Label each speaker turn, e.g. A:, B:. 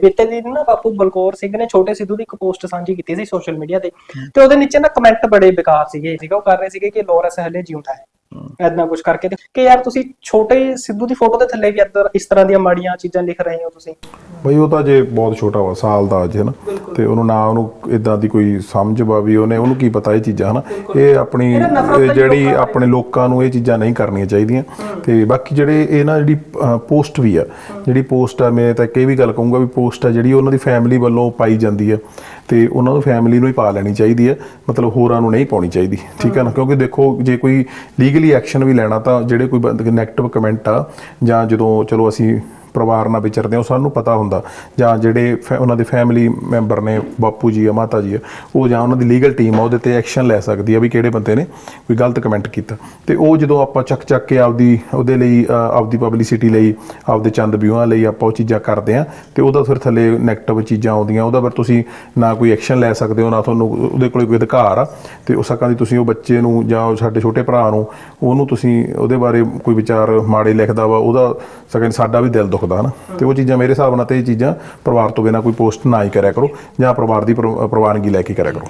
A: ਬੀਤੇ ਦਿਨ ਨਾ ਬਾਪੂ ਬਲਕੌਰ ਸਿੰਘ ਨੇ ਛੋਟੇ ਸਿੱਧੂ ਦੀ ਇੱਕ ਪੋਸਟ ਸਾਂਝੀ ਕੀਤੀ ਸੀ ਸੋਸ਼ਲ ਮੀਡੀਆ ਤੇ। ਤੇ ਉਹਦੇ ਨੀਚੇ ਨਾ ਕਮੈਂਟ ਬੜੇ ਬੇਕਾਰ ਸੀਗੇ, ਸੀਗਾ, ਉਹ ਕਰ ਰਹੇ ਸੀਗੇ ਕਿ ਲੋਰੈਂਸ ਹਲੇ ਜਿਉਂਦਾ ਹੈ। ਐਦਾਂ ਕੁਝ ਕਰਕੇ ਕਿ ਯਾਰ ਤੁਸੀਂ ਛੋਟੇ ਸਿੱਧੂ ਦੀ ਫੋਟੋ ਦੇ ਥੱਲੇ ਵੀ ਇੱਧਰ ਇਸ ਤਰ੍ਹਾਂ ਦੀਆਂ ਮਾੜੀਆਂ ਚੀਜ਼ਾਂ ਲਿਖ ਰਹੇ ਹੋ ਤੁਸੀਂ?
B: ਬਈ ਉਹ ਤਾਂ ਜੇ ਬਹੁਤ ਛੋਟਾ ਵਾ ਸਾਲ ਦਾ ਅਜੇ ਨਾ ਤੇ ਉਹਨੂੰ ਨਾ ਉਹਨੂੰ ਇਦਾਂ ਦੀ ਕੋਈ ਸਮਝ ਵਾ ਵੀ ਉਹਨੇ ਉਹਨੂੰ ਕੀ ਪਤਾ ਇਹ ਚੀਜ਼ਾਂ ਹਨਾ? ਇਹ ਆਪਣੀ ਜਿਹੜੀ ਆਪਣੇ ਲੋਕਾਂ ਨੂੰ ਇਹ ਚੀਜ਼ਾਂ ਨਹੀਂ ਕਰਨੀਆਂ ਚਾਹੀਦੀਆਂ। ਤੇ ਬਾਕੀ ਜਿਹੜੇ ਇਹ ਨਾ ਜਿਹੜੀ ਪੋਸਟ ਵੀ ਆ ਜਿਹੜੀ ਪੋਸਟ ਆ ਮੈਂ ਤਾਂ ਇਹ ਵੀ ਗੱਲ ਕਹੂੰਗਾ ਵੀ ਪੋਸਟ ਆ ਜਿਹੜੀ ਉਹਨਾਂ ਦੀ ਫੈਮਿਲੀ ਵੱਲੋਂ ਪਾਈ ਜਾਂਦੀ ਆ। ਤੇ ਉਹਨਾਂ ਨੂੰ ਫੈਮਿਲੀ ਨੂੰ ਹੀ ਪਾ ਲੈਣੀ ਚਾਹੀਦੀ ਹੈ। ਮਤਲਬ ਹੋਰਾਂ ਨੂੰ ਨਹੀਂ ਪਾਉਣੀ ਚਾਹੀਦੀ। ਠੀਕ ਹੈ ਨਾ? ਕਿਉਂਕਿ ਦੇਖੋ ਜੇ ਕੋਈ ਲੀਗਲੀ ਐਕਸ਼ਨ ਵੀ ਲੈਣਾ ਤਾਂ ਜਿਹੜੇ ਕੋਈ ਨੈਗੇਟਿਵ ਕਮੈਂਟ ਆ ਜਾਂ ਜਦੋਂ ਚਲੋ ਅਸੀਂ ਪਰਿਵਾਰ ਨਾਲ ਵਿਚਰਦੇ ਹਾਂ, ਉਹ ਸਾਨੂੰ ਪਤਾ ਹੁੰਦਾ। ਜਾਂ ਜਿਹੜੇ ਫੈ- ਉਹਨਾਂ ਦੇ ਫੈਮਿਲੀ ਮੈਂਬਰ ਨੇ, ਬਾਪੂ ਜੀ ਆ, ਮਾਤਾ ਜੀ ਆ, ਉਹ ਜਾਂ ਉਹਨਾਂ ਦੀ ਲੀਗਲ ਟੀਮ ਆ, ਉਹਦੇ ਤੇ ਐਕਸ਼ਨ ਲੈ ਸਕਦੀ ਆ ਵੀ ਕਿਹੜੇ ਬੰਦੇ ਨੇ ਕੋਈ ਗਲਤ ਕਮੈਂਟ ਕੀਤਾ। ਤੇ ਉਹ ਜਦੋਂ ਆਪਾਂ ਚੱਕ ਚੱਕ ਕੇ ਆਪਦੀ, ਉਹਦੇ ਲਈ ਆਪਦੀ ਪਬਲਿਸਿਟੀ ਲਈ, ਆਪਦੇ ਚੰਦ ਵਿਊਆਂ ਲਈ ਆਪਾਂ ਉਹ ਚੀਜ਼ਾਂ ਕਰਦੇ ਆ ਤੇ ਉਹਦਾ ਫਿਰ ਥੱਲੇ ਨੈਗੇਟਿਵ ਚੀਜ਼ਾਂ ਆਉਂਦੀਆਂ, ਉਹਦਾ ਫਿਰ ਤੁਸੀਂ ਨਾ ਕੋਈ ਐਕਸ਼ਨ ਲੈ ਸਕਦੇ ਹੋ, ਨਾ ਤੁਹਾਨੂੰ ਉਹਦੇ ਕੋਲ ਕੋਈ ਅਧਿਕਾਰ ਆ, ਤੇ ਉਸ ਹੱਕਾਂ ਦੀ ਤੁਸੀਂ ਉਹ ਬੱਚੇ ਨੂੰ ਜਾਂ ਸਾਡੇ ਛੋਟੇ ਭਰਾ ਨੂੰ, ਉਹਨੂੰ ਤੁਸੀਂ ਉਹਦੇ ਬਾਰੇ ਕੋਈ ਵਿਚਾਰ ਮਾੜੇ ਲਿਖਦਾ ਵਾ, ਉਹਦਾ ਸਗਨ ਸਾਡਾ ਵੀ ਦਿਲ ਦੁਖਦਾ। ਹਨਾ। ਤੇ ਉਹ ਚੀਜ਼ਾਂ ਮੇਰੇ ਹਿਸਾਬ ਨਾਲ ਤੇ ਇਹ ਚੀਜ਼ਾਂ ਪਰਿਵਾਰ ਤੋਂ ਬਿਨਾ ਕੋਈ ਪੋਸਟ ਨਾ ਹੀ ਕਰਿਆ ਕਰੋ ਜਾਂ ਪਰਿਵਾਰ ਦੀ ਪਰ- ਪ੍ਰਵਾਨਗੀ ਲੈ ਕੇ ਕਰਿਆ ਕਰੋ।